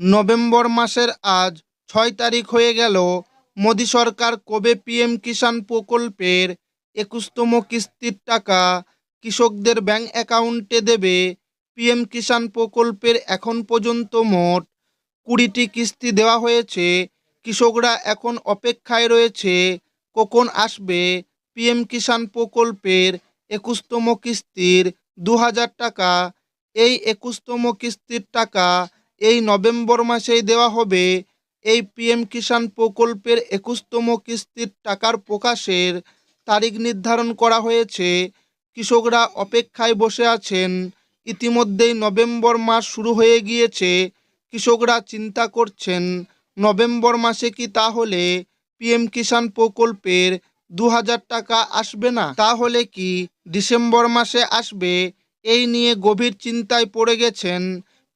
November মাসের আজ ছয় তারিখ হয়ে গেল মোদী সরকার কবে পিএম কিষাণ প্রকল্পের একুশতম কিস্তির টাকা কৃষকদের ব্যাংক অ্যাকাউন্টে দেবে? পিএম কিষাণ প্রকল্পের এখন পর্যন্ত মোট কুড়িটি কিস্তি দেওয়া হয়েছে। কৃষকরা এখন অপেক্ষায় রয়েছে কখন আসবে পিএম কিষাণ প্রকল্পের একুশতম কিস্তির দু হাজার টাকা। এই একুশতম কিস্তির টাকা এই নভেম্বর মাসেই দেওয়া হবে এই পিএম কিষাণ প্রকল্পের একুশতম কিস্তির টাকার প্রকাশের তারিখ নির্ধারণ করা হয়েছে। কৃষকরা অপেক্ষায় বসে আছেন। ইতিমধ্যেই নভেম্বর মাস শুরু হয়ে গিয়েছে। কৃষকরা চিন্তা করছেন, নভেম্বর মাসে কি তাহলে পিএম কিষাণ প্রকল্পের দু হাজার টাকা আসবে না? তাহলে কি ডিসেম্বর মাসে আসবে? এই নিয়ে গভীর চিন্তায় পড়ে গেছেন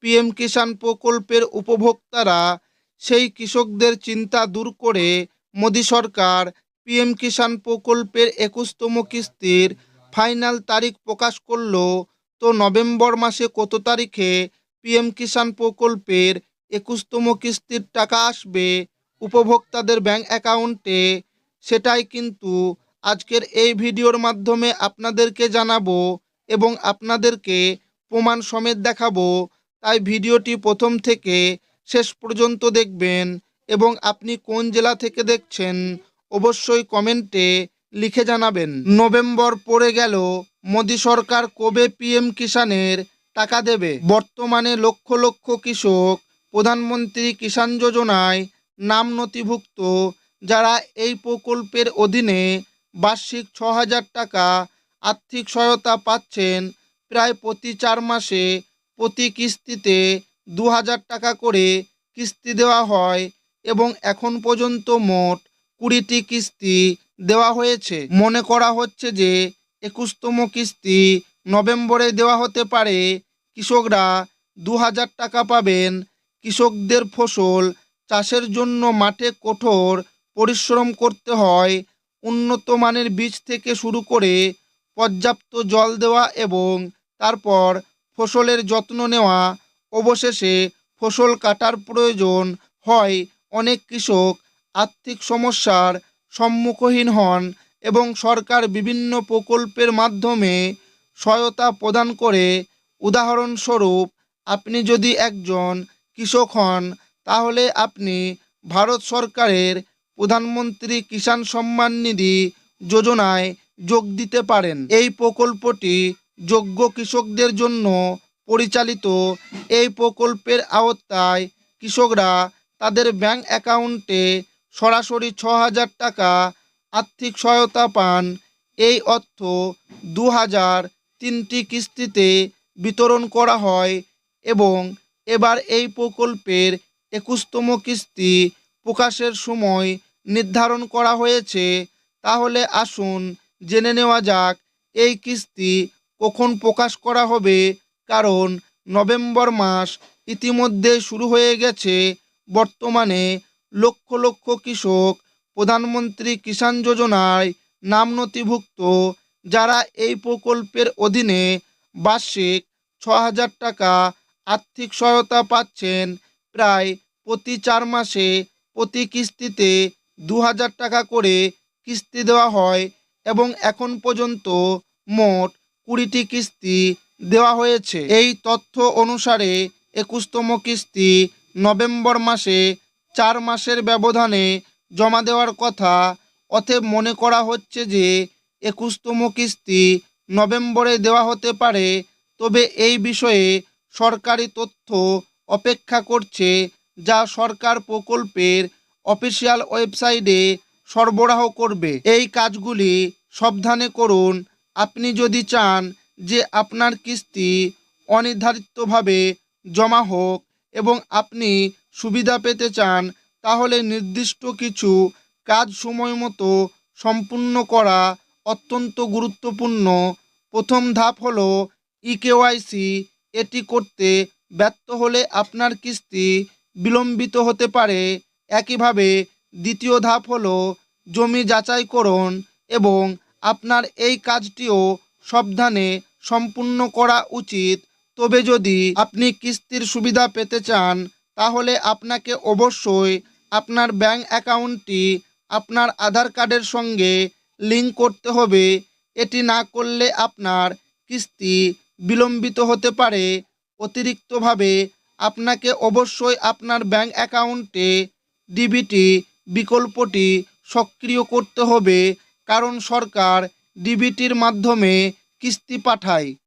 পিএম কিষাণ প্রকল্পের উপভোক্তারা সেই কৃষকদের চিন্তা দূর করে মোদী সরকার পিএম কিষাণ প্রকল্পের একুশতম কিস্তির ফাইনাল তারিখ প্রকাশ করল। তো নভেম্বর মাসে কত তারিখে পিএম কিষাণ প্রকল্পের একুশতম কিস্তির টাকা আসবে উপভোক্তাদের ব্যাংক অ্যাকাউন্টে? সেটাই কিন্তু আজকের এই ভিডিওর মাধ্যমে আপনাদেরকে জানাব এবং আপনাদেরকে প্রমাণ সমেত দেখাবো। তাই ভিডিওটি প্রথম থেকে শেষ পর্যন্ত দেখবেন এবং আপনি কোন জেলা থেকে দেখছেন অবশ্যই কমেন্টে লিখে জানাবেন। নভেম্বর পড়ে গেল, মোদী সরকার কবে পিএম কিষাণের টাকা দেবে? বর্তমানে লক্ষ লক্ষ কৃষক প্রধানমন্ত্রী কিষাণ যোজনায় নাম নথিভুক্ত, যারা এই প্রকল্পের অধীনে বার্ষিক ছ হাজার টাকা আর্থিক সহায়তা পাচ্ছেন প্রায় প্রতি চার মাসে প্রতি কিস্তিতে দু হাজার টাকা করে কিস্তি দেওয়া হয় এবং এখন পর্যন্ত মোট কুড়িটি কিস্তি দেওয়া হয়েছে। মনে করা হচ্ছে যে একুশতম কিস্তি নভেম্বরে দেওয়া হতে পারে। কৃষকরা দু হাজার টাকা পাবেন। কৃষকদের ফসল চাষের জন্য মাঠে কঠোর পরিশ্রম করতে হয়। উন্নত মানের বীজ থেকে শুরু করে পর্যাপ্ত জল দেওয়া এবং তারপর ফসলের যত্ন নেওয়া, অবশেষে ফসল কাটার প্রয়োজন হয় অনেক কৃষক আর্থিক সমস্যার সম্মুখীন হন এবং সরকার বিভিন্ন প্রকল্পের মাধ্যমে সহায়তা প্রদান করে। উদাহরণস্বরূপ, আপনি যদি একজন কৃষক হন, তাহলে আপনি ভারত সরকারের প্রধানমন্ত্রী কিষাণ সম্মান নিধি যোজনায় যোগ দিতে পারেন। এই প্রকল্পটি যোগ্য কৃষকদের জন্য পরিচালিত এই প্রকল্পের আওতায় কৃষকরা তাদের ব্যাংক অ্যাকাউন্টে সরাসরি ছ হাজার টাকা আর্থিক সহায়তা পান। এই অর্থ দু হাজার তিনটি কিস্তিতে বিতরণ করা হয় এবং এবার এই প্রকল্পের একুশতম কিস্তি প্রকাশের সময় নির্ধারণ করা হয়েছে। তাহলে আসুন জেনে নেওয়া যাক, এই কিস্তি কখন প্রকাশ করা হবে? কারণ নভেম্বর মাস ইতিমধ্যে শুরু হয়ে গেছে। বর্তমানে লক্ষ লক্ষ কৃষক প্রধানমন্ত্রী কিষাণ যোজনায় নাম নথিভুক্ত, যারা এই প্রকল্পের অধীনে বার্ষিক ছ হাজার টাকা আর্থিক সহায়তা পাচ্ছেন, প্রায় প্রতি চার মাসে প্রতি কিস্তিতে দু হাজার টাকা করে কিস্তি দেওয়া হয় এবং এখন পর্যন্ত মোট কুড়িটি কিস্তি দেওয়া হয়েছে। এই তথ্য অনুসারে একুশতম কিস্তি নভেম্বর মাসে চার মাসের ব্যবধানে জমা দেওয়ার কথা। অতএব মনে করা হচ্ছে যে একুশতম কিস্তি নভেম্বরে দেওয়া হতে পারে। তবে এই বিষয়ে সরকারি তথ্য অপেক্ষা করছে, যা সরকার প্রকল্পের অফিসিয়াল ওয়েবসাইটে সরবরাহ করবে। এই কাজগুলি সাবধানে করুন আপনি যদি চান যে আপনার কিস্তি অনির্ধারিতভাবে জমা হোক এবং আপনি সুবিধা পেতে চান, তাহলে নির্দিষ্ট কিছু কাজ সময় মতো সম্পূর্ণ করা অত্যন্ত গুরুত্বপূর্ণ। প্রথম ধাপ হলো ইকেওয়াইসি এটি করতে ব্যর্থ হলে আপনার কিস্তি বিলম্বিত হতে পারে। একইভাবে দ্বিতীয় ধাপ হল জমি যাচাইকরণ এবং আপনার এই কাজটিও সাবধানে সম্পূর্ণ করা উচিত। তবে যদি আপনি কিস্তির সুবিধা পেতে চান, তাহলে আপনাকে অবশ্যই আপনার ব্যাংক অ্যাকাউন্টটি আপনার আধার কার্ডের সঙ্গে লিঙ্ক করতে হবে। এটি না করলে আপনার কিস্তি বিলম্বিত হতে পারে। অতিরিক্তভাবে আপনাকে অবশ্যই আপনার ব্যাংক অ্যাকাউন্টে ডিবিটি বিকল্পটি সক্রিয় করতে হবে। কারণ সরকার ডিবিটির মাধ্যমে কিস্তি পাঠায়।